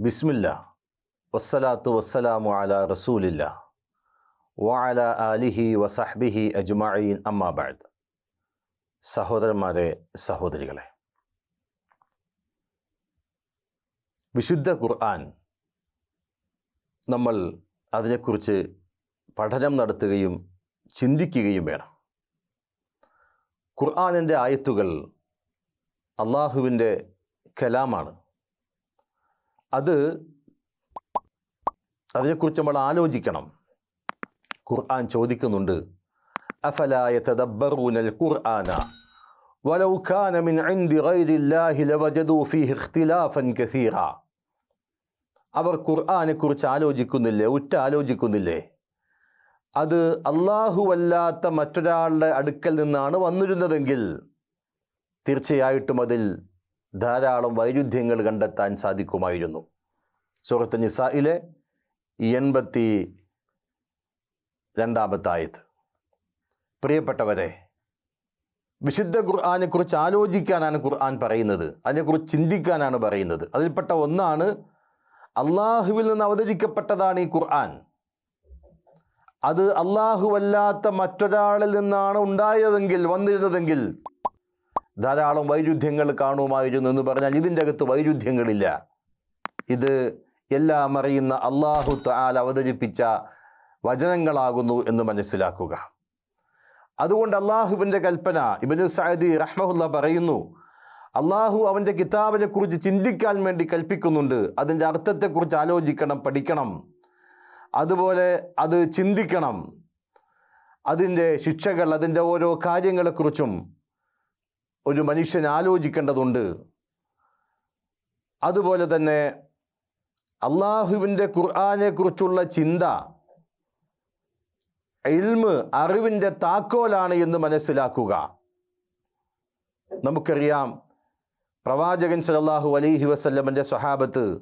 ബിസ്മില്ല. വസ്സലാത്തു വസ്സലാമു അല റസൂലില്ല. വഅല ആലിഹി വസഹ്ബിഹി അജ്മഈൻ. അമ്മാബാദ് സഹോദരന്മാരെ സഹോദരികളെ. വിശുദ്ധ ഖുർആൻ നമ്മൾ അതിനെക്കുറിച്ച് പഠനം നടത്തുകയും ചിന്തിക്കുകയും വേണം. ഖുർആാനിന്റെ ആയത്തുകൾ അള്ളാഹുവിന്റെ കലാമാണ്. അത് അതിനെക്കുറിച്ച് നമ്മൾ ആലോചിക്കണം ഖുർആൻ ചോദിക്കുന്നുണ്ട് അഫലായ തദബ്ബറൂനൽ ഖുർആന ولو كان من عند غير الله لوجدوا فيه اختلافا كثيرا അവർ ഖുർആനെക്കുറിച്ച് ആലോചിക്കുന്നില്ലേ ഉറ്റ ആലോചിക്കുന്നില്ലേ അത് അല്ലാഹുവല്ലാത്ത മറ്റൊരാളുടെ അടുക്കൽ നിന്നാണ് വന്നിരുന്നതെങ്കിൽ തീർച്ചയായിട്ടും അതിൽ ധാരാളം വൈരുദ്ധ്യങ്ങൾ കണ്ടെത്താൻ സാധിക്കുമായിരുന്നു. സുഹൃത്ത് നിസായിലെ എൺപത്തി രണ്ടാമത്തായത് പ്രിയപ്പെട്ടവരെ വിശുദ്ധ ഖുർആാനെക്കുറിച്ച് ആലോചിക്കാനാണ് ഖുർആൻ പറയുന്നത്. അതിനെക്കുറിച്ച് ചിന്തിക്കാനാണ് പറയുന്നത്. അതിൽപ്പെട്ട ഒന്നാണ് അള്ളാഹുവിൽ നിന്ന് അവതരിക്കപ്പെട്ടതാണ് ഈ ഖുർആൻ. അത് അള്ളാഹുവല്ലാത്ത മറ്റൊരാളിൽ നിന്നാണ് ഉണ്ടായതെങ്കിൽ വന്നിരുന്നതെങ്കിൽ ധാരാളം വൈരുദ്ധ്യങ്ങൾ കാണുമായിരുന്നു എന്ന് പറഞ്ഞാൽ ഇതിന്റെ അകത്ത് വൈരുദ്ധ്യങ്ങളില്ല. ഇത് എല്ലാം അറിയുന്ന അള്ളാഹു താൽ അവതരിപ്പിച്ച വചനങ്ങളാകുന്നു എന്ന് മനസ്സിലാക്കുക. അതുകൊണ്ട് അള്ളാഹുവിന്റെ കൽപ്പന ഇബനു സഅദി റഹ്മഹുല്ല പറയുന്നു അള്ളാഹു അവന്റെ കിതാബിനെ കുറിച്ച് ചിന്തിക്കാൻ വേണ്ടി കൽപ്പിക്കുന്നുണ്ട്. അതിന്റെ അർത്ഥത്തെക്കുറിച്ച് ആലോചിക്കണം പഠിക്കണം. അതുപോലെ അത് ചിന്തിക്കണം. അതിന്റെ ശിക്ഷകൾ അതിന്റെ ഓരോ കാര്യങ്ങളെക്കുറിച്ചും ഒരു മനുഷ്യൻ ആലോചിക്കേണ്ടതുണ്ട്. അതുപോലെ തന്നെ അള്ളാഹുവിന്റെ ഖുർആാനെക്കുറിച്ചുള്ള ചിന്ത ഇൽമ് അറിവിന്റെ താക്കോലാണ് എന്ന് മനസ്സിലാക്കുക. നമുക്കറിയാം പ്രവാചകൻ സലല്ലാഹു അലൈഹി വസല്ലമന്റെ സ്വഹാബത്ത്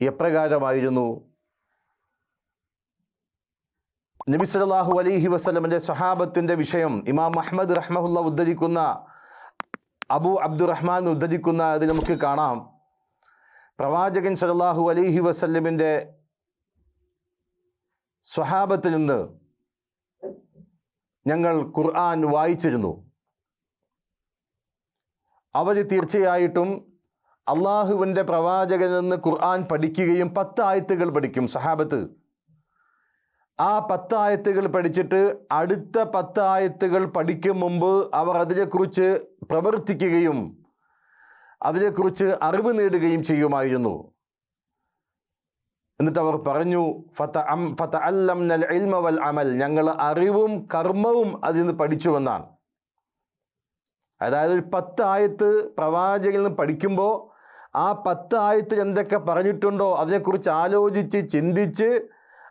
എപ്രകാരമായിരുന്നു? നബി സലാഹു അലൈഹി വസ്ലമിന്റെ സ്വഹാബത്തിന്റെ വിഷയം ഇമാം അഹമ്മദ് റഹ്മഹുല്ല ഉദ്ധരിക്കുന്ന അബു അബ്ദുറഹ്മാൻ ഉദ്ധരിക്കുന്ന അത് നമുക്ക് കാണാം. പ്രവാചകൻ സലാഹു അലൈഹി വസ്ല്ലമിന്റെ സ്വഹാബത്തിൽ നിന്ന് ഞങ്ങൾ ഖുർആൻ വായിച്ചിരുന്നു. അവർ തീർച്ചയായിട്ടും അള്ളാഹുവിന്റെ പ്രവാചകനിൽ നിന്ന് ഖുർആൻ പഠിക്കുകയും പത്ത് ആയത്തുകൾ പഠിക്കും സഹാബത്ത്. ആ പത്തായത്തുകൾ പഠിച്ചിട്ട് അടുത്ത പത്തായത്തുകൾ പഠിക്കും മുമ്പ് അവർ അതിനെക്കുറിച്ച് പ്രവർത്തിക്കുകയും അതിനെക്കുറിച്ച് അറിവ് നേടുകയും ചെയ്യുമായിരുന്നു. എന്നിട്ട് അവർ പറഞ്ഞു ഫത അം ഫത അല്ലം നൽ അമൽ. ഞങ്ങൾ അറിവും കർമ്മവും അതിൽ നിന്ന് പഠിച്ചുവെന്നാണ്. അതായത് ഒരു പത്തായത്ത് ആയത്ത് പ്രവാചകനിൽ നിന്ന് പഠിക്കുമ്പോൾ ആ പത്തായത്തിൽ എന്തൊക്കെ പറഞ്ഞിട്ടുണ്ടോ അതിനെക്കുറിച്ച് ആലോചിച്ച് ചിന്തിച്ച്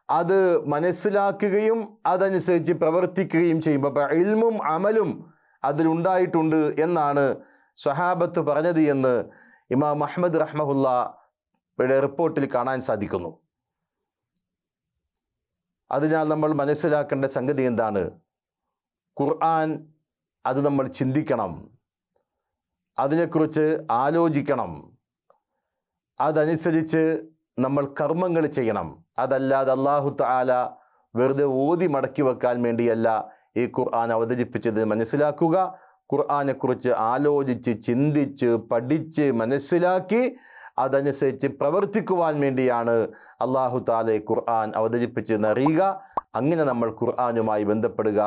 അത് മനസ്സിലാക്കുകയും അതനുസരിച്ച് പ്രവർത്തിക്കുകയും ചെയ്യുമ്പോൾ അപ്പോൾ ഇൽമും അമലും അതിലുണ്ടായിട്ടുണ്ട് എന്നാണ് സ്വഹാബത്ത് പറഞ്ഞത് എന്ന് ഇമാം അഹമ്മദ് റഹ്മഹുല്ല ഇവിടെ റിപ്പോർട്ടിൽ കാണാൻ സാധിക്കുന്നു. അതിനാൽ നമ്മൾ മനസ്സിലാക്കേണ്ട സംഗതി എന്താണ്? ഖുർആൻ അത് നമ്മൾ ചിന്തിക്കണം. അതിനെക്കുറിച്ച് ആലോചിക്കണം. അതനുസരിച്ച് നമ്മൾ കർമ്മങ്ങൾ ചെയ്യണം. അതല്ലാതെ അള്ളാഹു താല വെറുതെ ഓതി മടക്കി വെക്കാൻ വേണ്ടിയല്ല ഈ ഖുർആൻ അവതരിപ്പിച്ചത്. മനസ്സിലാക്കുക? ഖുർആാനെക്കുറിച്ച് ആലോചിച്ച് ചിന്തിച്ച് പഠിച്ച് മനസ്സിലാക്കി അതനുസരിച്ച് പ്രവർത്തിക്കുവാൻ വേണ്ടിയാണ് അള്ളാഹു താലെ ഖുർആൻ അവതരിപ്പിച്ചതെന്ന് അറിയുക. അങ്ങനെ നമ്മൾ ഖുർആനുമായി ബന്ധപ്പെടുക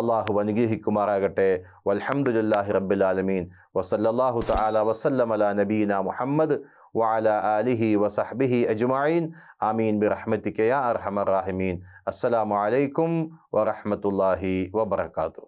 അള്ളാഹു അനുഗ്രഹിക്കുമാറാകട്ടെ വൽഹംദുലില്ലാഹി റബ്ബിൽ ആലമീൻ വസല്ലല്ലാഹു തആല വസല്ലം അലാ നബീന മുഹമ്മദ് وعلى آله وصحبه أجمعين آمين برحمتك يا أرحم الراحمين السلام عليكم ورحمة الله وبركاته